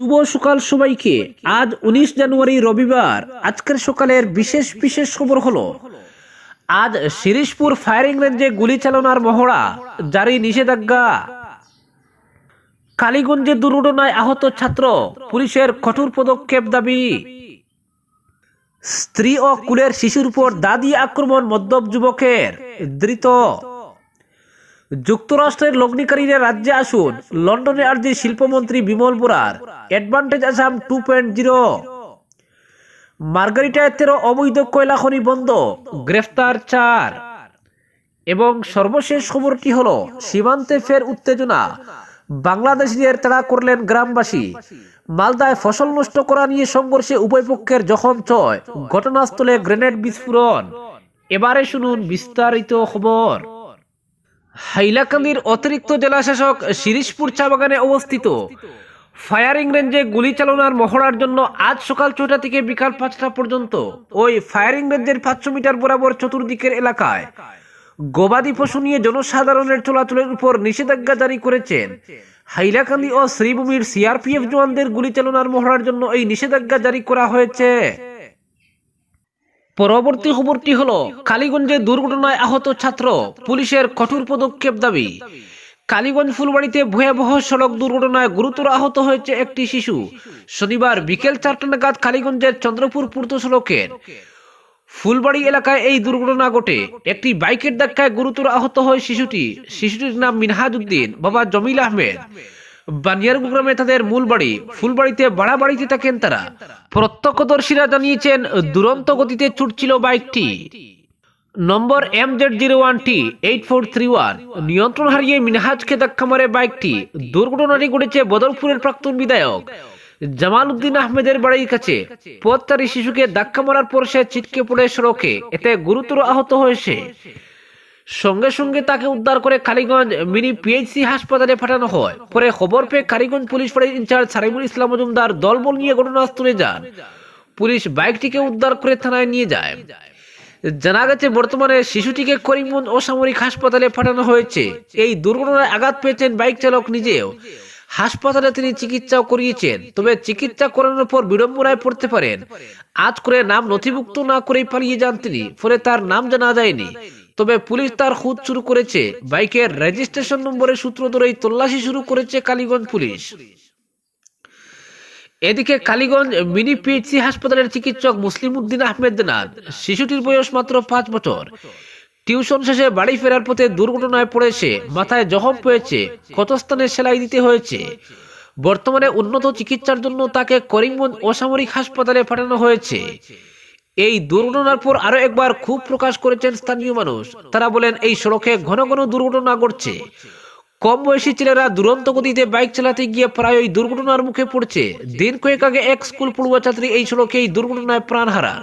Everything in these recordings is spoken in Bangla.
শুভ সকাল সবাইকে। আজ উনিশ জানুয়ারি রবিবার। আজকের সকালের বিশেষ বিশেষ খবর হলো, আজ শিরিশপুর ফায়ারিং রেঞ্জে গুলি চালনার মহড়া, জারি নিষেধাজ্ঞা। কালীগঞ্জে দুর্ঘটনায় আহত ছাত্র, পুলিশের কঠোর পদক্ষেপ দাবি। স্ত্রী ও কুলের শিশুর উপর দাদি আক্রমণ, মদ্যপ যুবকের, ধৃত। যুক্তরাষ্ট্রের লগ্নিকারীরা রাজ্যে আসুন। লন্ডনে আর্জি শিল্পমন্ত্রী Bimal বোরার। Advantage Assam two point zero মার্গারিটায় তেরো অবৈধ কয়লা খনি বন্ধ। গ্রেফতার চার। এবং সর্বশেষ খবরটি হল, সীমান্তে ফের উত্তেজনা। বাংলাদেশিদের তাড়া করলেন গ্রামবাসী। মালদায় ফসল নষ্ট করা নিয়ে সংঘর্ষে উভয় পক্ষের জখম ছয়। ঘটনাস্থলে গ্রেনেড বিস্ফোরণ। এবারে শুনুন বিস্তারিত খবর। হাইলাকান্দির অতিরিক্ত জেলাশাসক শিরিশপুর চা বাগানে অবস্থিত। ফায়ারিং রেঞ্জে গুলি চালনার মহড়ার জন্য আজ সকাল ছটা থেকে বিকাল পাঁচটা পর্যন্ত ওই ফায়ারিং রেঞ্জের পাঁচশো মিটার বরাবর চতুর্দিকের এলাকায় গবাদি পশু নিয়ে জনসাধারণের চলাচলের উপর নিষেধাজ্ঞা জারি করেছেন। হাইলাকান্দি ও শ্রীভূমির সিআরপিএফ জওয়ানদের গুলি চালনার মহড়ার জন্য এই নিষেধাজ্ঞা জারি করা হয়েছে। পরবর্তী খবরটি হল, কালীগঞ্জে দুর্ঘটনায় আহত ছাত্র, পুলিশের কঠোর পদক্ষেপ দাবি। কালীগঞ্জ ফুলবাড়িতে ভয়াবহ সড়ক দুর্ঘটনায় গুরুতর আহত হয়েছে একটি শিশু। শনিবার বিকেল চারটা নাগাদ কালীগঞ্জের চন্দ্রপুর পূর্ত সড়কের ফুলবাড়ি এলাকায় এই দুর্ঘটনা ঘটে। একটি বাইকের ধাক্কায় গুরুতর আহত হয় শিশুটি। শিশুটির নাম মিনহাজ উদ্দিন বাবা জমিল আহমেদ। বানিয়ারগু গ্রামে তাদের মূল বাড়ি। ফুলবাড়িতে বাড়া বাড়িতে থাকেন তারা। প্রত্যক্ষদর্শীরা জানিয়েছেন, দুরন্ত গতিতে ছুটছিল বাইকটি। নম্বর M Z zero one T eight four three one নিয়ন্ত্রণ হারিয়ে মিনহাজকে ধাক্কা মারে বাইকটি। দুর্ঘটনাটি ঘটেছে বদরপুরের প্রাক্তন বিধায়ক জামাল উদ্দিন আহমেদের বাড়ির কাছে। পথচারী শিশুকে ধাক্কা মারার পর সে ছিটকে পড়ে সড়কে। এতে গুরুতর আহত হয়েছে। সঙ্গে সঙ্গে তাকে উদ্ধার করে কালীগঞ্জ মিনি পিএইচসি হাসপাতালে পাঠানো হয়। পরে খবর পেয়ে কালীগঞ্জ পুলিশ ফাঁড়ির ইনচার্জ সারিমুল ইসলাম মজুমদার দলবল নিয়ে ঘটনাস্থলে যান। পুলিশ বাইকটিকে উদ্ধার করে থানায় নিয়ে যায়। জানা গেছে বর্তমানে শিশুটিকে করিমগঞ্জ অসামরিক হাসপাতালে পাঠানো হয়েছে। এই দুর্ঘটনায় আঘাত পেয়েছেন বাইক চালক নিজেও। হাসপাতালে তিনি চিকিৎসাও করিয়েছেন। তবে চিকিৎসা করানোর পর বিড়ম্বনায় পড়তে পারেন। আজ করে নাম নথিভুক্ত না করেই পালিয়ে যান তিনি ফলে তার নাম জানা যায়নি। তবে পুলিশ তার খুঁজ শুরু করেছে। বাইকের রেজিস্ট্রেশন নম্বরের সূত্র ধরেই তল্লাশি শুরু করেছে কালীগঞ্জ পুলিশ। এদিকে কালীগঞ্জ মিনি পিএইচসি হাসপাতালের চিকিৎসক মুসলিম উদ্দিন আহমেদ জানান, শিশুটির বয়স মাত্র পাঁচ বছর। টিউশন শেষে বাড়ি ফেরার পথে দুর্ঘটনায় পড়েছে, মাথায় জখম পেয়েছে, ক্ষতস্থানে সেলাই দিতে হয়েছে। বর্তমানে উন্নত চিকিৎসার জন্য তাকে করিমগঞ্জ অসামরিক হাসপাতালে পাঠানো হয়েছে। এই দুর্ঘটনার পর আরও একবার খুব প্রকাশ করেছেন স্থানীয় মানুষ। তারা বলেন, এই সড়কে ঘন ঘন দুর্ঘটনা ঘটছে। কম বয়সী ছেলেরা দুরন্ত গতিতে বাইক চালাতে গিয়ে প্রায় ওই দুর্ঘটনার মুখে পড়ছে। দিন কয়েক আগে এক স্কুল পড়ুয়া ছাত্রী এই সড়কে এই দুর্ঘটনায় প্রাণ হারান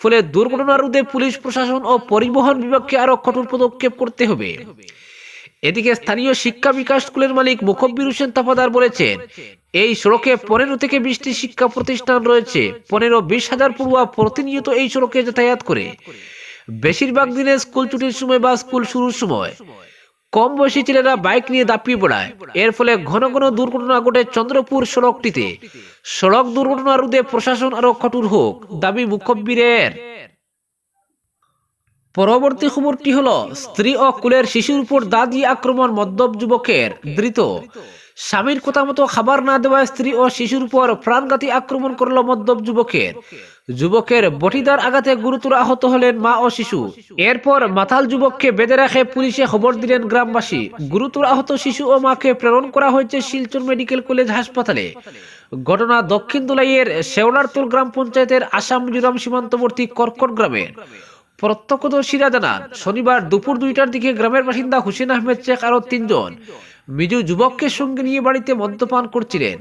ফলে দুর্ঘটনা রোধে পুলিশ, প্রশাসন ও পরিবহন বিভাগকে আরও কঠোর পদক্ষেপ করতে হবে। এদিকে স্থানীয় শিক্ষা বিকাশ স্কুলের মালিক মুখব্বির হোসেন তাফাদার বলেছেন, এই সড়কে পনেরো থেকে বিশটি শিক্ষা প্রতিষ্ঠান রয়েছে, পনেরো বিশ হাজার পড়ুয়া প্রতিনিয়ত এই সড়কে যাতায়াত করে। বেশিরভাগ দিনে স্কুল ছুটির সময় বা স্কুল শুরুর সময়। কম বয়সী ছেলেরা বাইক নিয়ে দাপিয়ে পড়ায়। এর ফলে ঘন ঘন দুর্ঘটনা ঘটে চন্দ্রপুর সড়কটিতে। সড়ক দুর্ঘটনা রোধে প্রশাসন আরও কঠোর হোক, দাবি মুখব্বিরের। পরবর্তী খবরটি হলো, স্ত্রী ও কুলের শিশুর উপর দাদি আক্রমণ মদ্যপ যুবকের ধৃত। স্বামীর কথা মতো খাবার না দেওয়ায় স্ত্রী ও শিশুর উপর প্রাণঘাতী আক্রমণ করল মদ্যপ যুবকের। যুবকের বটিদার আঘাতে গুরুতর আহত হলেন মা ও শিশু। এরপর মাতাল যুবককে বেঁধে রাখে পুলিশে খবর দিলেন গ্রামবাসী। গুরুতর আহত শিশু ও মাকে প্রেরণ করা হয়েছে শিলচর মেডিকেল কলেজ হাসপাতালে। ঘটনা দক্ষিণ দুলাইয়ের শেওলারতুল গ্রাম পঞ্চায়েতের আসাম মিজোরাম সীমান্তবর্তী কর্কট গ্রামের। প্রত্যক্ষদর্শীরা জানান, শনিবার দুপুর দুইটার দিকে গ্রামের বাসিন্দা হুসেন আহমেদ শেখ আরও তিনজন মিজু যুবককে সঙ্গে নিয়ে বাড়িতে মদ্যপান করছিলেন।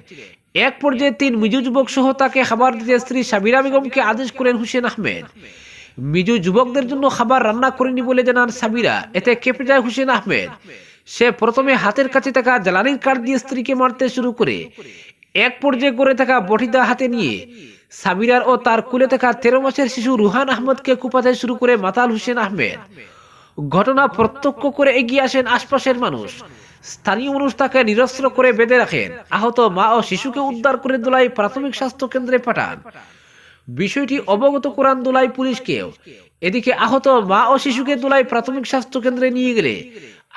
এক পর্যায়ে তিন মিজু যুবক সহ তাকে খাবার দিতে স্ত্রী সাবিরা বেগমকে আদেশ করেন হুসেন আহমেদ। মিজু যুবকদের জন্য খাবার রান্না করেনি বলে জানান সাবিরা। এতে কেঁপে যায় হুসেন আহমেদ। সে প্রথমে হাতের কাছে থাকা জ্বালানির কাঠ দিয়ে স্ত্রীকে মারতে শুরু করে, এক পর্যায়ে করে থাকা বটিদা হাতে নিয়ে সাবিরার ও তার কুলে থাকা তেরো মাসের শিশু রুহান আহমদকে কুপাতে শুরু করে মাতাল হুসেন আহমেদ। ঘটনা প্রত্যক্ষ করে এগিয়ে আসেন আশপাশের মানুষ। স্থানীয় মানুষ তাকে নিরস্ত্র করে বেঁধে রাখেন। আহত মা ও শিশুকে উদ্ধার করে দোলাই প্রাথমিক স্বাস্থ্য কেন্দ্রে পাঠান। বিষয়টি অবগত করান দোলাই পুলিশকেও। এদিকে আহত মা ও শিশুকে দোলাই প্রাথমিক স্বাস্থ্য কেন্দ্রে নিয়ে গেলে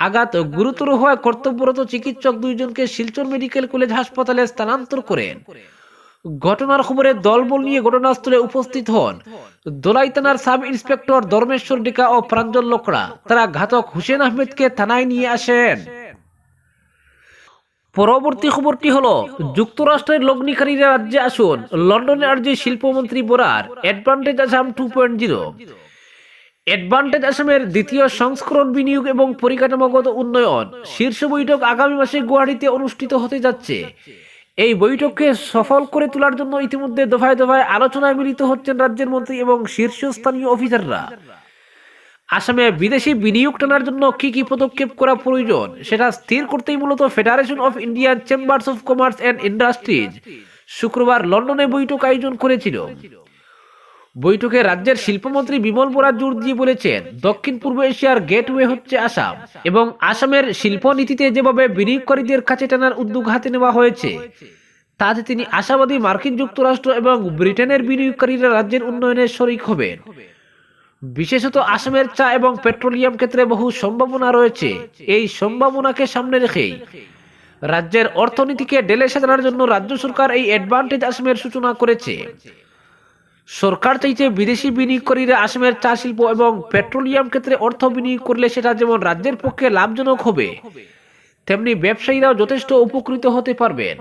আঘাত গুরুতর হওয়ায় কর্তব্যরত চিকিৎসক দুইজনকে শিলচর মেডিকেল কলেজ হাসপাতালে স্থানান্তর করেন। ঘটনার খবরে দলবল নিয়ে ঘটনাস্থলে উপস্থিত হন। দোলাই থানার সাব ইন্সপেক্টর ধর্মেশ্বর ডিকা ও প্রাঞ্জল লোকড়া। তারা ঘাতক হুসেন আহমেদকে থানায় নিয়ে আসেন। পরবর্তী খবরটি হলো, যুক্তরাষ্ট্রের লগ্নিকারীরা রাজ্যে আসুন। লন্ডনে আর্জি শিল্পমন্ত্রী বোরার advantage Assam two point zero advantage আসামের দ্বিতীয় সংস্করণ বিনিয়োগ এবং পরিকাঠামোগত উন্নয়ন। শীর্ষ বৈঠক আগামী মাসে গুয়াহাটিতে অনুষ্ঠিত হতে যাচ্ছে। এই বৈঠককে সফল করে তোলার জন্য ইতিমধ্যে দফায় দফায় আলোচনায় মিলিত হচ্ছেন রাজ্যের মন্ত্রী এবং শীর্ষস্থানীয় অফিসাররা। আসামে বিদেশি বিনিয়োগ টানার জন্য কি কি পদক্ষেপ করা প্রয়োজন, সেটা স্থির করতেই মূলত federation of Indian chambers of commerce and industries শুক্রবার লন্ডনে বৈঠক আয়োজন করেছিল। বৈঠকে রাজ্যের শিল্পমন্ত্রী বিমল বোরা জোর দিয়ে বলেছেন, দক্ষিণ পূর্ব এশিয়ার গেটওয়ে হচ্ছে আসাম এবং আসামের শিল্পনীতিতে যেভাবে বিনিয়োগকারীদের কাছে টানার উদ্যোগ হাতে নেওয়া হয়েছে, তাতে তিনি আশাবাদী মার্কিন যুক্তরাষ্ট্র এবং ব্রিটেনের বিনিয়োগকারীরা রাজ্যের উন্নয়নের শরিক হবেন। বিশেষত আসামের চা এবং পেট্রোলিয়াম ক্ষেত্রে বহু সম্ভাবনা রয়েছে। এই সম্ভাবনাকে সামনে রেখেই রাজ্যের অর্থনীতিকে ডেলে সাজানোর জন্য রাজ্য সরকার এই অ্যাডভান্টেজ আসামের সূচনা করেছে। সরকার চাইছে বিদেশি বিনিয়োগকারীরা আসামের চা শিল্প এবং পেট্রোলিয়াম ক্ষেত্রে অর্থ বিনিয়োগ করলে সেটা যেমন রাজ্যের পক্ষে লাভজনক হবে, তেমনি ব্যবসায়ীরাও যথেষ্ট উপকৃত হতে পারবেন।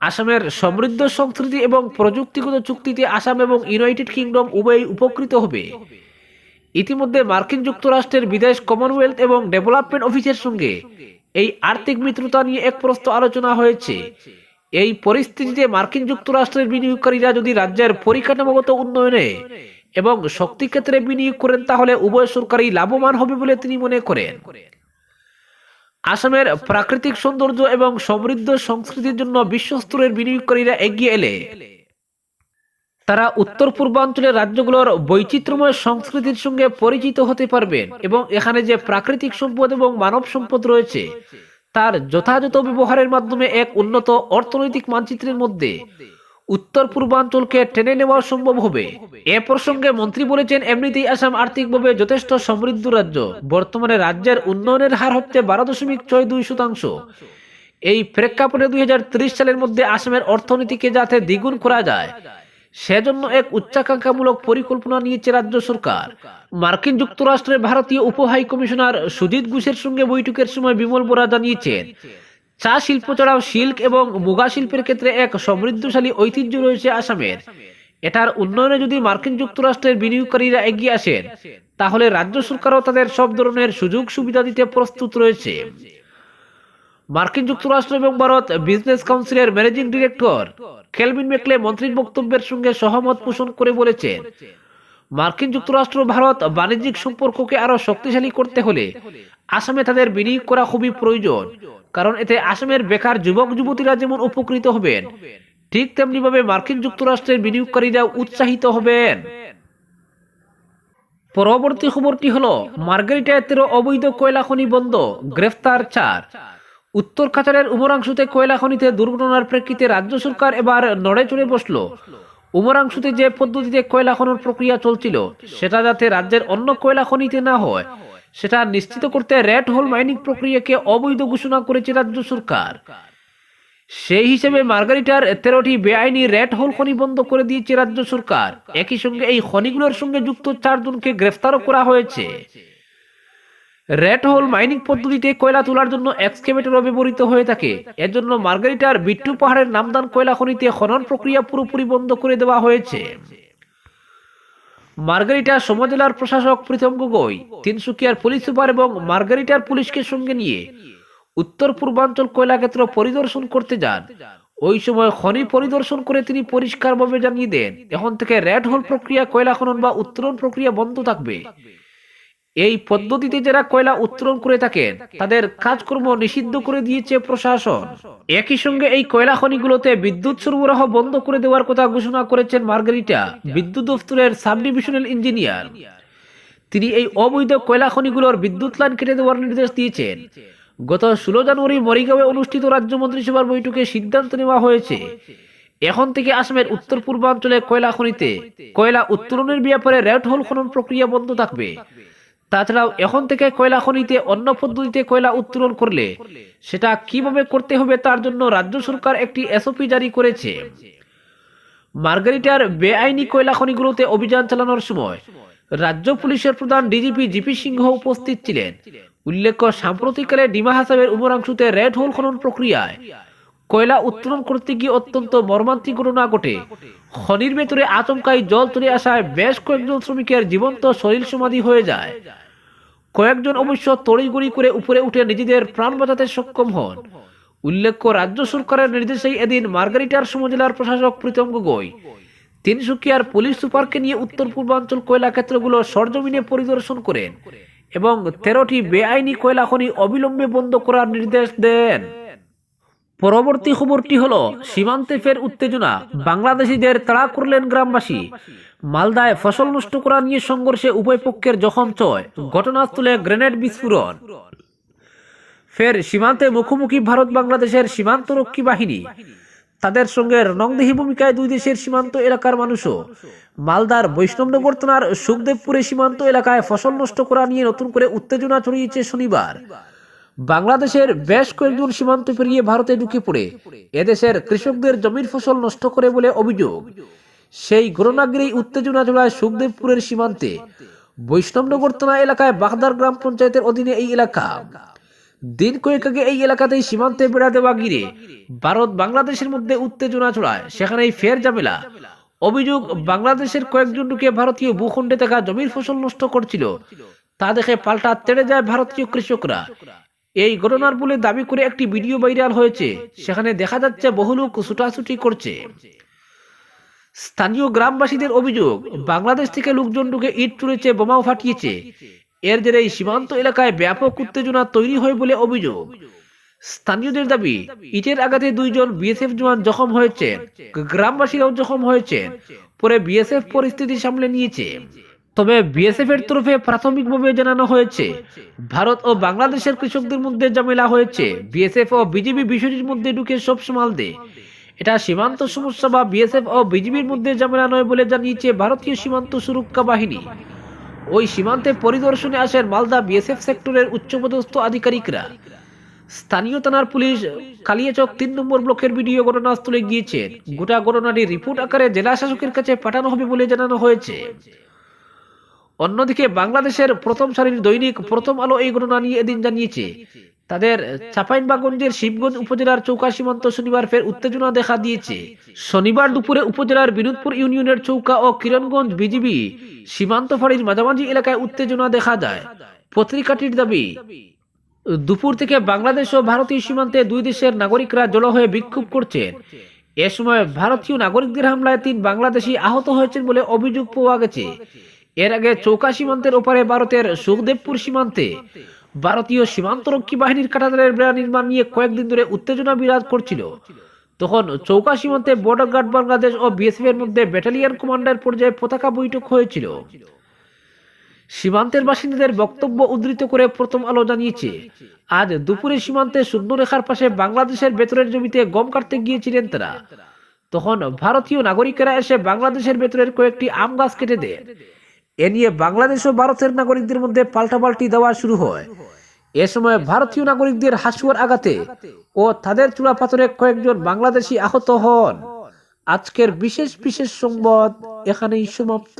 আসামের সমৃদ্ধ সংস্কৃতি এবং প্রযুক্তিগত চুক্তিতে আসাম এবং ইউনাইটেড কিংডম উভয়ই উপকৃত হবে। ইতিমধ্যে মার্কিন যুক্তরাষ্ট্রের বিদেশ কমনওয়েলথ এবং ডেভেলপমেন্ট অফিসের সঙ্গে এই আর্থিক মিত্রতা নিয়ে এক প্রস্ত আলোচনা হয়েছে। এই পরিস্থিতিতে মার্কিন যুক্তরাষ্ট্রের বিনিয়োগকারীরা যদি রাজ্যের পরিকাঠামোগত উন্নয়নে এবং শক্তি ক্ষেত্রে বিনিয়োগ করেন, তাহলে উভয় সরকারই লাভবান হবে বলে তিনি মনে করেন। আসামের প্রাকৃতিক সৌন্দর্য এবং সমৃদ্ধ সংস্কৃতির জন্য বিশ্বস্তরের বিনিয়োগকারীরা এগিয়ে এলে। তারা উত্তর পূর্বাঞ্চলের রাজ্যগুলোর বৈচিত্র্যময় সংস্কৃতির সঙ্গে পরিচিত হতে পারবেন এবং এখানে যে প্রাকৃতিক সম্পদ এবং মানব সম্পদ রয়েছে তার যথাযথ ব্যবহারের মাধ্যমে এক উন্নত অর্থনৈতিক মানচিত্রের মধ্যে উত্তর পূর্বাঞ্চলকে টেনে নেওয়া সম্ভব হবে। এ প্রসঙ্গে মন্ত্রী বলেছেন, এমনিতেই আসাম আর্থিকভাবে যথেষ্ট সমৃদ্ধ রাজ্য। বর্তমানে রাজ্যের উন্নয়নের হার হচ্ছে বারো দশমিক ছয় দুই শতাংশ। এই প্রেক্ষাপটে দুই হাজার ত্রিশ সালের মধ্যে আসামের অর্থনীতিকে যাতে দ্বিগুণ করা যায় সেজন্য এক উচ্চাকাঙ্ক্ষামূলক পরিকল্পনা নিয়েছে রাজ্য সরকার। মার্কিন যুক্তরাষ্ট্রের ভারতীয় উপ হাই কমিশনার সুজিত ঘোষের সঙ্গে বৈঠকের সময় বিমল বোরা জানিয়েছেন, চা শিল্প ছাড়াও সিল্ক এবং মুগা শিল্পের ক্ষেত্রে এক সমৃদ্ধশালী ঐতিহ্য রয়েছে আসামের। এটার উন্নয়নে যদি মার্কিন যুক্তরাষ্ট্রের বিনিয়োগকারীরা এগিয়ে আসেন, তাহলে রাজ্য সরকারও তাদের সব ধরনের সুযোগ সুবিধা দিতে প্রস্তুত রয়েছে। মার্কিন যুক্তরাষ্ট্র এবং ভারত বিজনেস কাউন্সিলের ম্যানেজিং ডিরেক্টর কেলভিন মেকলে মন্ত্রীর বক্তব্যের সঙ্গে সহমত পোষণ করে বলেছেন, মার্কিন যুক্তরাষ্ট্র ভারত বাণিজ্যিক সম্পর্ককে আরও শক্তিশালী করতে হলে আসামে তাদের বিনিয়োগ করা খুবই প্রয়োজন, কারণ এতে আসামের বেকার যুবক যুবতীরা যেমন উপকৃত হবেন, ঠিক তেমনি ভাবে মার্কিন যুক্তরাষ্ট্রের বিনিয়োগকারীরা উৎসাহিত হবেন। পরবর্তী খবরটি হলো মার্গারিটায় তেরো অবৈধ কয়লা খনি বন্ধ, গ্রেফতার চার। উত্তর কাছাড়ের উমরাংশুতে কয়লা খনিতে দুর্ঘটনার প্রেক্ষিতে রাজ্য সরকার এবার নড়ে চড়ে বসল। উমরাংশুতে যে পদ্ধতিতে কয়লা খনন প্রক্রিয়া চলছিল, সেটা যাতে রাজ্যের অন্য কয়লা খনিতে না হয়, সেটা নিশ্চিত করতে রেড হোল মাইনিং প্রক্রিয়াকে অবৈধ ঘোষণা করেছে রাজ্য সরকার। সেই হিসেবে মার্গারিটার তেরোটি বেআইনি রেড হোল খনি বন্ধ করে দিয়েছে রাজ্য সরকার। একই সঙ্গে এই খনিগুলোর সঙ্গে যুক্ত চারজনকে গ্রেফতারও করা হয়েছে। রেড হোল মাইনিং পদ্ধতিতে কয়লা তোলার জন্য এক্সকেভেটরও ব্যবহৃত হয়ে থাকে। এজন্য মার্গারিটার বিট্টু পাহাড়ের নামদান কয়লা খনিতে খনন প্রক্রিয়া পুরোপুরি বন্ধ করে দেওয়া হয়েছে। মার্গারিটা সমজেলার প্রশাসক প্রীতম গগৈ, তিনসুকিয়ার পুলিশ সুপার এবং মার্গারিটার পুলিশকে সঙ্গে নিয়ে উত্তর পূর্বাঞ্চল কয়লা ক্ষেত্র পরিদর্শন করতে যান। ওই সময় খনি পরিদর্শন করে তিনি পরিষ্কারভাবে জানিয়ে দেন, এখন থেকে রেড হোল প্রক্রিয়া কয়লা খনন বা উত্তোলন প্রক্রিয়া বন্ধ থাকবে। এই পদ্ধতিতে যারা কয়লা উত্তোলন করে থাকেন, তাদের কাজকর্ম নিষিদ্ধ করে দিয়েছে প্রশাসন। একই সঙ্গে এই কয়লা খনিগুলোতে বিদ্যুৎ সরবরাহ বন্ধ করে দেওয়ার কথা ঘোষণা করেছেন মার্গারিটা, বিদ্যুৎ দফতরের সাব ডিভিশনাল ইঞ্জিনিয়ার। তিনি এই অবৈধ কয়লা খনিগুলোর বিদ্যুৎ লাইন কেটে দেওয়ার নির্দেশ দিয়েছেন। গত ষোলো জানুয়ারি মরিগাঁওয়ে অনুষ্ঠিত রাজ্য মন্ত্রিসভার বৈঠকে সিদ্ধান্ত নেওয়া হয়েছে, এখন থেকে আসামের উত্তর পূর্বাঞ্চলে কয়লা খনিতে কয়লা উত্তোলনের ব্যাপারে রেড হোল খনন প্রক্রিয়া বন্ধ থাকবে। তাছাড়াও এখন থেকে কয়লা খনিতে, অন্য পদ্ধতিতে কয়লা উত্তোলন করলে সেটা কীভাবে করতে হবে তার জন্য রাজ্য সরকার একটি এসওপি জারি করেছে। মার্গারিটার বেআইনি কয়লা খনিগুলোতে অভিযান চালানোর সময় রাজ্য পুলিশের প্রধান ডিজিপি জিপি সিংহ উপস্থিত ছিলেন। উল্লেখ্য, সাম্প্রতিককালে ডিমা হাসাবের উপরাংশুতে রেড হোল খনন প্রক্রিয়ায় কয়লা উত্তোলন করতে গিয়ে অত্যন্ত মর্মান্তিক ঘটনা ঘটে। খনির ভেতরে আচমকাই জল তুলে আসায় বেশ কয়েকজন শ্রমিকের জীবন্ত শরীর সমাধি হয়ে যায়। কয়েকজন অবশ্য তড়িঘড়ি করে উপরে উঠে নিজেদের প্রাণ বাঁচাতে সক্ষম হন। উল্লেখ্য, রাজ্য সরকারের নির্দেশেই এদিন মার্গারিটার সমজেলার প্রশাসক প্রীতম গগৈ, তিনসুকিয়ার পুলিশ সুপারকে নিয়ে উত্তর পূর্বাঞ্চল কয়লা ক্ষেত্রগুলো সরজমিনে পরিদর্শন করেন এবং তেরোটি বেআইনি কয়লা খনি অবিলম্বে বন্ধ করার নির্দেশ দেন। পরবর্তী খবরটি হলো, সীমান্তে ফের উত্তেজনা। বাংলাদেশিদের তাড়া করলেন গ্রামবাসী। মালদায় ফসল নষ্ট করা নিয়ে সংঘর্ষে উভয় পক্ষের জখম চয় ঘটনাস্থলে গ্রেনেড বিস্ফোরণ। ফের সীমান্তে মুখোমুখি ভারত বাংলাদেশের সীমান্তরক্ষী বাহিনী। তাদের সঙ্গে রণংদেহী ভূমিকায় দুই দেশের সীমান্ত এলাকার মানুষও। মালদার বৈষ্ণবনগর থানার সুখদেবপুরে সীমান্ত এলাকায় ফসল নষ্ট করা নিয়ে নতুন করে উত্তেজনা ছড়িয়েছে শনিবার। বাংলাদেশের বেশ কয়েকজন সীমান্ত পেরিয়ে ভারতে ঢুকে পড়ে। এদেশের কৃষকদের জমির ফসল নষ্ট করে বলে অভিযোগ। সেই ঘটনাগিরেই উত্তেজনা জড়ায় সুখদেবপুরের সীমান্তে। বৈষ্ণবনগর থানা এলাকায় বাগদার গ্রাম পঞ্চায়েতের অধীনে এই এলাকা। দিন কয়েক আগে এই এলাকাতেই সীমান্তে বেড়া দেওয়া গিরে ভারত বাংলাদেশের মধ্যে উত্তেজনা ছড়ায় সেখানেই ফের ঝামেলা। অভিযোগ, বাংলাদেশের কয়েকজন ঢুকে ভারতীয় ভূখণ্ডে থাকা জমির ফসল নষ্ট করছিল। তা দেখে পাল্টা তেড়ে যায় ভারতীয় কৃষকরা। এই ঘটনার বলে দাবি করে একটি ভিডিও ভাইরাল হয়েছে। সেখানে দেখা যাচ্ছে বহু লোক ছুটাছুটি করছে। স্থানীয় গ্রামবাসীদের অভিযোগ, বাংলাদেশ থেকে লোকজন ঢুকে ইট তুলেছে, বোমাও ফাটিয়েছে। এর জেরে এই সীমান্ত এলাকায় ব্যাপক উত্তেজনা তৈরি হয় বলে অভিযোগ। স্থানীয়দের দাবি, ইটের আঘাতে দুইজন বিএসএফ জওয়ান জখম হয়েছেন। গ্রামবাসীরাও জখম হয়েছেন। পরে বিএসএফ পরিস্থিতি সামলে নিয়েছে। তবে বিএসএফ এর তরফে প্রাথমিকভাবে জানানো হয়েছে, ভারত ও বাংলাদেশের কৃষকদের মধ্যে ঝামেলা হয়েছে। বিএসএফ ও বিজেপি বিষয়টির মধ্যে ঢুকে সব সামাল দেয় এটা সীমান্ত সমস্যা বা বিএসএফ ও বিজিবির মধ্যে ঝামেলা নয় বলে জানিয়েছে ভারতীয় সীমান্ত সুরক্ষা বাহিনী। ওই সীমান্তে পরিদর্শনে আসেন মালদা বিএসএফ সেক্টরের উচ্চপদস্থ আধিকারিকরা। স্থানীয় থানার পুলিশ কালিয়াচক তিন নম্বর ব্লকের ভিডিও ঘটনাস্থলে গিয়েছেন গোটা ঘটনাটি রিপোর্ট আকারে জেলা শাসকের কাছে পাঠানো হবে বলে জানানো হয়েছে। অন্যদিকে বাংলাদেশের প্রথম সারির দৈনিক প্রথম আলো এই ঘটনা নিয়ে এদিন জানিয়েছে। তাদের চাপাইনবাগঞ্জের শিবগঞ্জ উপজেলার চৌকা সীমান্ত শনিবার ফের উত্তেজনা দেখা দিয়েছে। শনিবার দুপুরে উপজেলার বিনোদপুর ইউনিয়নের চৌকা ও কিরণগঞ্জ বিজিবি সীমান্ত ফাঁড়ির মাঝামাঝি এলাকায় উত্তেজনা দেখা যায়। পত্রিকাটির দাবি, দুপুর থেকে বাংলাদেশ ও ভারতীয় সীমান্তে দুই দেশের নাগরিকরা জড়ো হয়ে বিক্ষোভ করছেন। এ সময় ভারতীয় নাগরিকদের হামলায় তিন বাংলাদেশি আহত হয়েছেন বলে অভিযোগ পাওয়া গেছে। এর আগে চৌকা সীমান্তের ওপারে ভারতের সুখদেবপুর সীমান্তে ভারতীয় সীমান্তরক্ষী বাহিনীর কাটাতারের বেড়া নির্মাণ নিয়ে কয়েকদিন ধরে উত্তেজনা বিরাজ করছিল। তখন চৌকা সীমান্তে বর্ডার গার্ড বাংলাদেশ ও বিএসএফ এর মধ্যে ব্যাটালিয়ন কমান্ডার পর্যায়ে পতাকা বৈঠক হয়েছিল। সীমান্তের বাসিন্দাদের বক্তব্য উদ্ধৃত করে প্রথম আলো জানিয়েছে, আজ দুপুরে সীমান্তে শূন্যরেখার পাশে বাংলাদেশের ভেতরের জমিতে গম কাটতে গিয়েছিলেন তারা। তখন ভারতীয় নাগরিকেরা এসে বাংলাদেশের ভেতরের কয়েকটি আম গাছ কেটে দেয়। এ নিয়ে বাংলাদেশ ও ভারতের নাগরিকদের মধ্যে পাল্টাপাল্টি দেওয়া শুরু হয়। এ সময় ভারতীয় নাগরিকদের হাসুয়ার আঘাতে ও তাদের চূড়া পাথরে কয়েকজন বাংলাদেশি আহত হন। আজকের বিশেষ বিশেষ সংবাদ এখানেই সমাপ্ত।